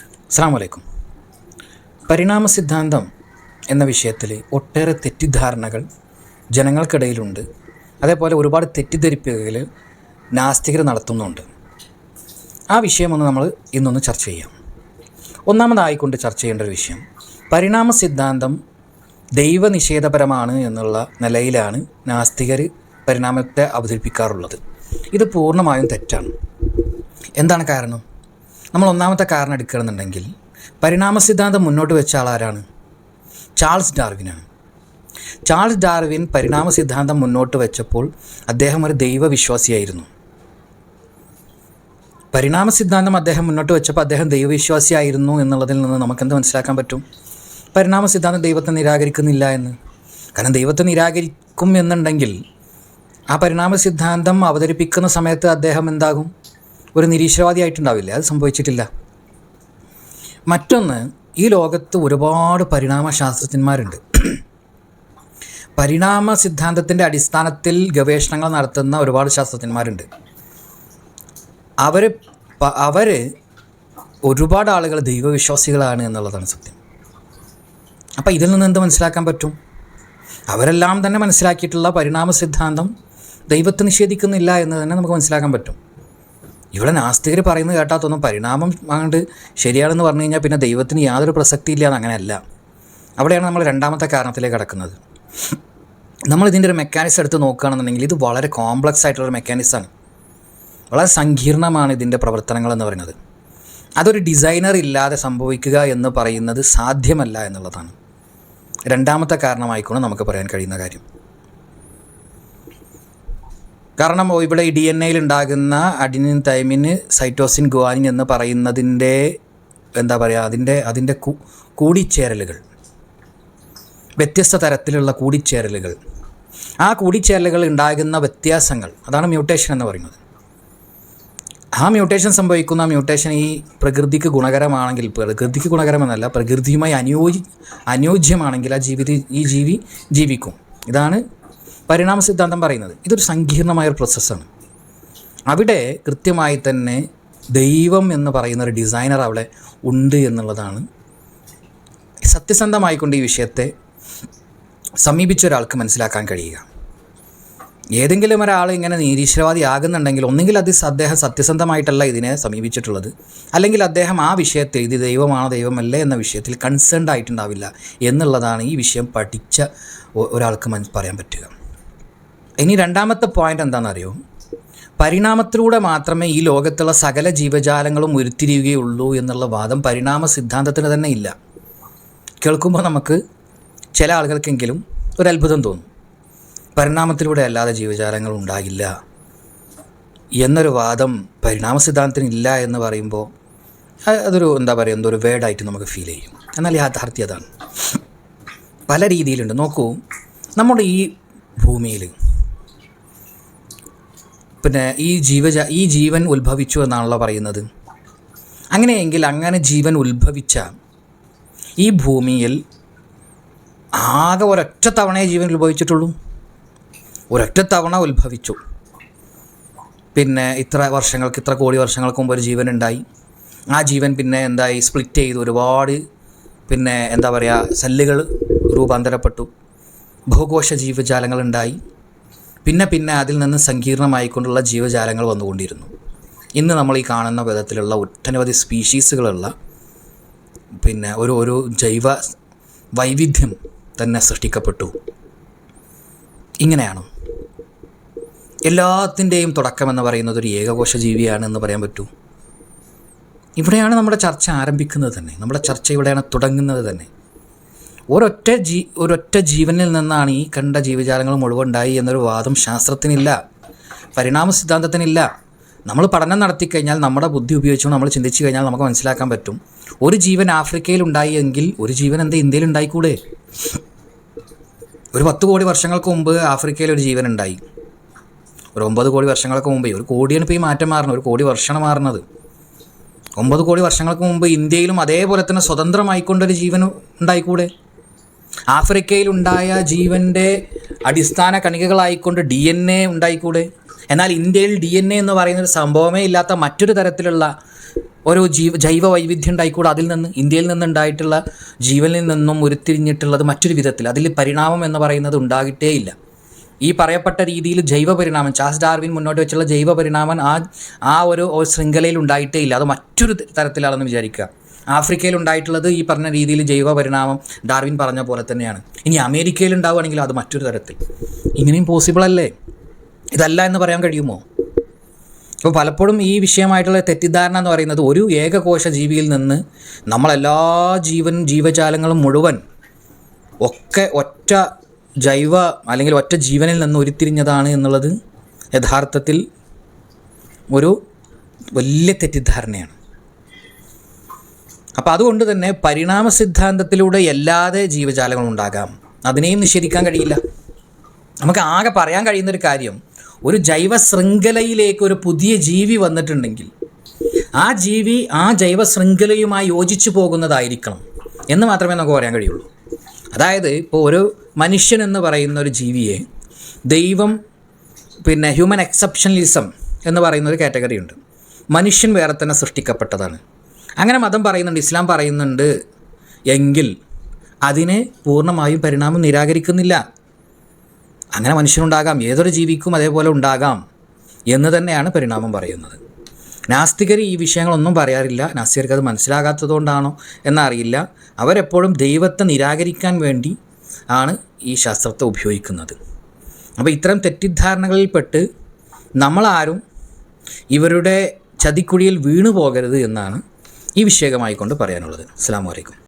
അസ്സാം വലൈക്കും പരിണാമ സിദ്ധാന്തം എന്ന വിഷയത്തിൽ ഒട്ടേറെ തെറ്റിദ്ധാരണകൾ ജനങ്ങൾക്കിടയിലുണ്ട്. അതേപോലെ ഒരുപാട് തെറ്റിദ്ധരിപ്പുകൾ നാസ്തികർ നടത്തുന്നുണ്ട്. ആ വിഷയമൊന്ന് നമ്മൾ ഇന്നൊന്ന് ചർച്ച ചെയ്യാം. ഒന്നാമതായിക്കൊണ്ട് ചർച്ച ചെയ്യേണ്ട ഒരു വിഷയം പരിണാമ സിദ്ധാന്തം ദൈവനിഷേധപരമാണ് എന്നുള്ള നിലയിലാണ് നാസ്തികർ പരിണാമത്തെ അവതരിപ്പിക്കാറുള്ളത്. ഇത് പൂർണമായും തെറ്റാണ്. എന്താണ് കാരണം? നമ്മൾ ഒന്നാമത്തെ കാരണം എടുക്കുകയാണെന്നുണ്ടെങ്കിൽ പരിണാമ സിദ്ധാന്തം മുന്നോട്ട് വെച്ച ആൾ ആരാണ് ചാൾസ് ഡാർവിനാണ് ചാൾസ് ഡാർവിൻ പരിണാമ സിദ്ധാന്തം മുന്നോട്ട് വെച്ചപ്പോൾ അദ്ദേഹം ഒരു ദൈവവിശ്വാസിയായിരുന്നു. പരിണാമ സിദ്ധാന്തം അദ്ദേഹം മുന്നോട്ട് വെച്ചപ്പോൾ അദ്ദേഹം ദൈവവിശ്വാസിയായിരുന്നു എന്നുള്ളതിൽ നിന്ന് നമുക്ക് എന്ത് മനസ്സിലാക്കാൻ പറ്റും? പരിണാമ സിദ്ധാന്തം ദൈവത്തെ നിരാകരിക്കുന്നില്ല എന്ന്. കാരണം ദൈവത്തെ നിരാകരിക്കും എന്നുണ്ടെങ്കിൽ ആ പരിണാമ സിദ്ധാന്തം അവതരിപ്പിക്കുന്ന സമയത്ത് അദ്ദേഹം എന്താകും? ഒരു നിരീശ്വരവാദിയായിട്ടുണ്ടാവില്ലേ? അത് സംഭവിച്ചിട്ടില്ല. മറ്റൊന്ന് ഈ ലോകത്ത് ഒരുപാട് പരിണാമ ശാസ്ത്രജ്ഞന്മാരുണ്ട് പരിണാമ സിദ്ധാന്തത്തിന്റെ അടിസ്ഥാനത്തിൽ ഗവേഷണങ്ങൾ നടത്തുന്ന ഒരുപാട് ശാസ്ത്രജ്ഞന്മാരുണ്ട്. അവർ അവർ ഒരുപാട് ആളുകൾ ദൈവവിശ്വാസികളാണ് എന്നുള്ളതാണ് സത്യം. അപ്പോൾ ഇതിൽ നിന്ന് എന്ത് മനസ്സിലാക്കാൻ പറ്റും? അവരെല്ലാം തന്നെ മനസ്സിലാക്കിയിട്ടുള്ള പരിണാമ സിദ്ധാന്തം ദൈവത്തെ നിഷേധിക്കുന്നില്ല എന്ന് തന്നെ നമുക്ക് മനസ്സിലാക്കാൻ പറ്റും. ഇവിടെ നാസ്തികർ പറയുന്നത് കേട്ടാത്തൊന്നും തോന്നും പരിണാമം അങ്ങോട്ട് ശരിയാണെന്ന് പറഞ്ഞു കഴിഞ്ഞാൽ പിന്നെ ദൈവത്തിന് യാതൊരു പ്രസക്തിയില്ല എന്ന് അങ്ങനെയല്ല. അവിടെയാണ് നമ്മൾ രണ്ടാമത്തെ കാരണത്തിലേക്ക് കിടക്കുന്നത്. നമ്മൾ ഇതിന്റെ ഒരു മെക്കാനിസം എടുത്ത് നോക്കുകയാണെന്നുണ്ടെങ്കിൽ ഇത് വളരെ കോംപ്ലക്സ് ആയിട്ടുള്ളൊരു മെക്കാനിസമാണ് വളരെ സങ്കീർണമാണ് ഇതിന്റെ പ്രവർത്തനങ്ങൾ എന്ന് പറയുന്നത്. അതൊരു ഡിസൈനർ ഇല്ലാതെ സംഭവിക്കുക എന്ന് പറയുന്നത് സാധ്യമല്ല എന്നുള്ളതാണ്. രണ്ടാമത്തെ കാരണമായിക്കൊണ്ട് നമുക്ക് പറയാൻ കഴിയുന്ന കാര്യം. കാരണം ഇവിടെ ഡി എൻ എയിൽ ഉണ്ടാകുന്ന അഡിനിൻ തൈമിന് സൈറ്റോസിൻ ഗുവാനിൻ എന്ന് പറയുന്നതിന്റെ എന്താ പറയുക അതിന്റെ അതിന്റെ കൂടിച്ചേരലുകൾ. വ്യത്യസ്ത തരത്തിലുള്ള കൂടിച്ചേരലുകൾ. ആ കൂടിച്ചേരലുകൾ ഉണ്ടാകുന്ന വ്യത്യാസങ്ങൾ അതാണ് മ്യൂട്ടേഷൻ എന്ന് പറയുന്നത്. ആ മ്യൂട്ടേഷൻ സംഭവിക്കുന്ന മ്യൂട്ടേഷൻ ഈ പ്രകൃതിക്ക് ഗുണകരമാണെങ്കിൽ പ്രകൃതിക്ക് ഗുണകരമെന്നല്ല പ്രകൃതിയുമായി അനുയോജി അനുയോജ്യമാണെങ്കിൽ ആ ജീവിത ഈ ജീവി ജീവിക്കും. ഇതാണ് പരിണാമ സിദ്ധാന്തം പറയുന്നത് ഇതൊരു സങ്കീർണമായ ഒരു പ്രോസസ്സാണ് അവിടെ കൃത്യമായി തന്നെ ദൈവം എന്ന് പറയുന്ന ഒരു ഡിസൈനർ അവിടെ ഉണ്ട് എന്നുള്ളതാണ് സത്യസന്ധമായിക്കൊണ്ട് ഈ വിഷയത്തെ സമീപിച്ച ഒരാൾക്ക് മനസ്സിലാക്കാൻ കഴിയുക. ഏതെങ്കിലും ഒരാൾ ഇങ്ങനെ നിരീശ്വരവാദി ആകുന്നുണ്ടെങ്കിൽ ഒന്നുകിൽ അത് അദ്ദേഹം സത്യസന്ധമായിട്ടല്ല ഇതിനെ സമീപിച്ചിട്ടുള്ളത് അല്ലെങ്കിൽ അദ്ദേഹം ആ വിഷയത്തിൽ ഇത് ദൈവമാണോ ദൈവമല്ലേ എന്ന വിഷയത്തിൽ കൺസേൺഡ് ആയിട്ടുണ്ടാവില്ല എന്നുള്ളതാണ് ഈ വിഷയം പഠിച്ച ഒരാൾക്ക് പറയാൻ പറ്റുക. ഇനി രണ്ടാമത്തെ പോയിന്റ് എന്താണെന്നറിയോ? പരിണാമത്തിലൂടെ മാത്രമേ ഈ ലോകത്തുള്ള സകല ജീവജാലങ്ങളും ഉരുത്തിരിയുകയുള്ളൂ എന്നുള്ള വാദം പരിണാമ സിദ്ധാന്തത്തിന് തന്നെ ഇല്ല. കേൾക്കുമ്പോൾ നമുക്ക് ചില ആളുകൾക്കെങ്കിലും ഒരു അത്ഭുതം തോന്നും. പരിണാമത്തിലൂടെ അല്ലാതെ ജീവജാലങ്ങൾ ഉണ്ടാകില്ല എന്നൊരു വാദം പരിണാമ സിദ്ധാന്തത്തിന് ഇല്ല എന്ന് പറയുമ്പോൾ അതൊരു എന്താ പറയുക എന്തോ ഒരു വേർഡായിട്ട് നമുക്ക് ഫീൽ ചെയ്യും. എന്നാൽ യാഥാർത്ഥ്യതാണ് പല രീതിയിലുണ്ട്. നോക്കൂ നമ്മുടെ ഈ ഭൂമിയിൽ പിന്നെ ഈ ജീവജ ഈ ജീവൻ ഉത്ഭവിച്ചു എന്നാണല്ലോ പറയുന്നത്. അങ്ങനെയെങ്കിൽ അങ്ങനെ ജീവൻ ഉത്ഭവിച്ച ഈ ഭൂമിയിൽ ആകെ ഒരൊറ്റ തവണയേ ജീവൻ ഉത്ഭവിച്ചിട്ടുള്ളൂ. ഒരൊറ്റ തവണ ഉത്ഭവിച്ചു. പിന്നെ ഇത്ര വർഷങ്ങൾക്ക് ഇത്ര കോടി വർഷങ്ങൾക്ക് മുമ്പ് ഒരു ജീവൻ ഉണ്ടായി. ആ ജീവൻ പിന്നെ എന്തായി? സ്പ്ലിറ്റ് ചെയ്തു. ഒരുപാട് പിന്നെ എന്താ പറയുക സെല്ലുകൾ രൂപാന്തരപ്പെട്ടു. ബഹുകോശ ജീവജാലങ്ങൾ ഉണ്ടായി. പിന്നെ പിന്നെ അതിൽ നിന്ന് സങ്കീർണമായിക്കൊണ്ടുള്ള ജീവജാലങ്ങൾ വന്നുകൊണ്ടിരുന്നു. ഇന്ന് നമ്മൾ ഈ കാണുന്ന വിധത്തിലുള്ള ഒട്ടനവധി സ്പീഷീസുകളുള്ള പിന്നെ ഒരു ഒരു ജൈവ വൈവിധ്യം തന്നെ സൃഷ്ടിക്കപ്പെട്ടു. ഇങ്ങനെയാണ്. എല്ലാത്തിന്റെയും തുടക്കമെന്ന് പറയുന്നത് ഒരു ഏകകോശ ജീവിയാണ് എന്ന് പറയാൻ പറ്റൂ. ഇവിടെയാണ് നമ്മുടെ ചർച്ച ആരംഭിക്കുന്നത് തന്നെ. നമ്മുടെ ചർച്ച ഇവിടെയാണ് തുടങ്ങുന്നത് തന്നെ. ഒരൊറ്റ ജീ ഒരൊറ്റ ജീവനിൽ നിന്നാണ് ഈ കണ്ട ജീവജാലങ്ങൾ മുഴുവൻ ഉണ്ടായി എന്നൊരു വാദം ശാസ്ത്രത്തിനില്ല. പരിണാമ സിദ്ധാന്തത്തിനില്ല നമ്മൾ പഠനം നടത്തിക്കഴിഞ്ഞാൽ നമ്മുടെ ബുദ്ധി ഉപയോഗിച്ചുകൊണ്ട് നമ്മൾ ചിന്തിച്ചു കഴിഞ്ഞാൽ നമുക്ക് മനസ്സിലാക്കാൻ പറ്റും. ഒരു ജീവൻ ആഫ്രിക്കയിൽ ഉണ്ടായി എങ്കിൽ ഒരു ജീവൻ എന്താ ഇന്ത്യയിൽ ഉണ്ടായിക്കൂടെ? ഒരു പത്ത് കോടി വർഷങ്ങൾക്ക് മുമ്പ് ആഫ്രിക്കയിൽ ഒരു ജീവൻ ഉണ്ടായി. ഒരു ഒമ്പത് കോടി വർഷങ്ങൾക്ക് മുമ്പേ ഒരു കോടിയാണ് ഇപ്പോൾ ഈ മാറ്റം മാറുന്നത് ഒരു കോടി വർഷമാണ് മാറുന്നത്. ഒമ്പത് കോടി വർഷങ്ങൾക്ക് മുമ്പ് ഇന്ത്യയിലും അതേപോലെ തന്നെ സ്വതന്ത്രമായിക്കൊണ്ടൊരു ജീവൻ ഉണ്ടായിക്കൂടെ? ആഫ്രിക്കയിൽ ഉണ്ടായ ജീവന്റെ അടിസ്ഥാന കണികകളായിക്കൊണ്ട് ഡി എൻ എ ഉണ്ടായിക്കൂടെ? എന്നാൽ ഇന്ത്യയിൽ ഡി എൻ എ എന്ന് പറയുന്ന ഒരു സംഭവമേ ഇല്ലാത്ത മറ്റൊരു തരത്തിലുള്ള ഓരോ ജീവ ജൈവ വൈവിധ്യം ഉണ്ടായിക്കൂടെ? അതിൽ നിന്ന് ഇന്ത്യയിൽ നിന്നുണ്ടായിട്ടുള്ള ജീവനിൽ നിന്നും ഉരുത്തിരിഞ്ഞിട്ടുള്ളത് മറ്റൊരു വിധത്തിൽ. അതിൽ പരിണാമം എന്ന് പറയുന്നത് ഉണ്ടാകിട്ടേയില്ല ഈ പറയപ്പെട്ട രീതിയിൽ ജൈവ പരിണാമം ചാൾസ് ഡാർവിൻ മുന്നോട്ട് വെച്ചുള്ള ജൈവ പരിണാമം ആ ആ ഒരു ശൃംഖലയിൽ ഉണ്ടായിട്ടേ ഇല്ല. അത് മറ്റൊരു തരത്തിലാണെന്ന് വിചാരിക്കുക. ആഫ്രിക്കയിൽ ഉണ്ടായിട്ടുള്ളത് ഈ പറഞ്ഞ രീതിയിൽ ജൈവ പരിണാമം ഡാർവിൻ പറഞ്ഞ പോലെ തന്നെയാണ്. ഇനി അമേരിക്കയിൽ ഉണ്ടാവുകയാണെങ്കിൽ അത് മറ്റൊരു തരത്തിൽ. ഇങ്ങനെയും പോസിബിൾ അല്ലേ? ഇതല്ല എന്ന് പറയാൻ കഴിയുമോ? അപ്പോൾ പലപ്പോഴും ഈ വിഷയമായിട്ടുള്ള തെറ്റിദ്ധാരണ എന്ന് പറയുന്നത് ഒരു ഏകകോശ ജീവിയിൽ നിന്ന് നമ്മളെല്ലാ ജീവൻ ജീവജാലങ്ങളും മുഴുവൻ ഒക്കെ ഒറ്റ ജൈവ അല്ലെങ്കിൽ ഒറ്റ ജീവനിൽ നിന്ന് ഉരുത്തിരിഞ്ഞതാണ് എന്നുള്ളത് യഥാർത്ഥത്തിൽ ഒരു വലിയ തെറ്റിദ്ധാരണയാണ്. അപ്പോൾ അതുകൊണ്ട് തന്നെ പരിണാമ സിദ്ധാന്തത്തിലൂടെ എല്ലാതെ ജീവജാലങ്ങളും ഉണ്ടാകാം. അതിനെയും നിഷേധിക്കാൻ കഴിയില്ല. നമുക്ക് ആകെ പറയാൻ കഴിയുന്നൊരു കാര്യം ഒരു ജൈവ ശൃംഖലയിലേക്ക് ഒരു പുതിയ ജീവി വന്നിട്ടുണ്ടെങ്കിൽ ആ ജീവി ആ ജൈവ ശൃംഖലയുമായി യോജിച്ചു പോകുന്നതായിരിക്കണം എന്ന് മാത്രമേ നമുക്ക് പറയാൻ കഴിയുള്ളൂ. അതായത് ഇപ്പോൾ ഒരു മനുഷ്യൻ എന്ന് പറയുന്ന ഒരു ജീവിയെ ദൈവം പിന്നെ ഹ്യൂമൻ എക്സെപ്ഷനലിസം എന്ന് പറയുന്ന ഒരു കാറ്റഗറി ഉണ്ട് മനുഷ്യൻ വേറെ തന്നെ സൃഷ്ടിക്കപ്പെട്ടതാണ്. അങ്ങനെ മതം പറയുന്നുണ്ട് ഇസ്ലാം പറയുന്നുണ്ട് എങ്കിൽ അതിനെ പൂർണമായും പരിണാമം നിരാകരിക്കുന്നില്ല. അങ്ങനെ മനുഷ്യനുണ്ടാകാം ഏതൊരു ജീവിക്കും അതേപോലെ ഉണ്ടാകാം എന്ന് തന്നെയാണ് പരിണാമം പറയുന്നത്. നാസ്തികർ ഈ വിഷയങ്ങളൊന്നും പറയാറില്ല. നാസ്തികർക്ക് അത് മനസ്സിലാകാത്തതുകൊണ്ടാണോ എന്നറിയില്ല. അവരെപ്പോഴും ദൈവത്തെ നിരാകരിക്കാൻ വേണ്ടി ആണ് ഈ ശാസ്ത്രത്തെ ഉപയോഗിക്കുന്നത്. അപ്പോൾ ഇത്തരം തെറ്റിദ്ധാരണകളിൽപ്പെട്ട് നമ്മളാരും ഇവരുടെ ചതിക്കുഴിയിൽ വീണു പോകരുത് എന്നാണ് ഈ വിഷയകമായിക്കൊണ്ട് പറയാനുള്ളത്. അസ്സാം വലൈക്കും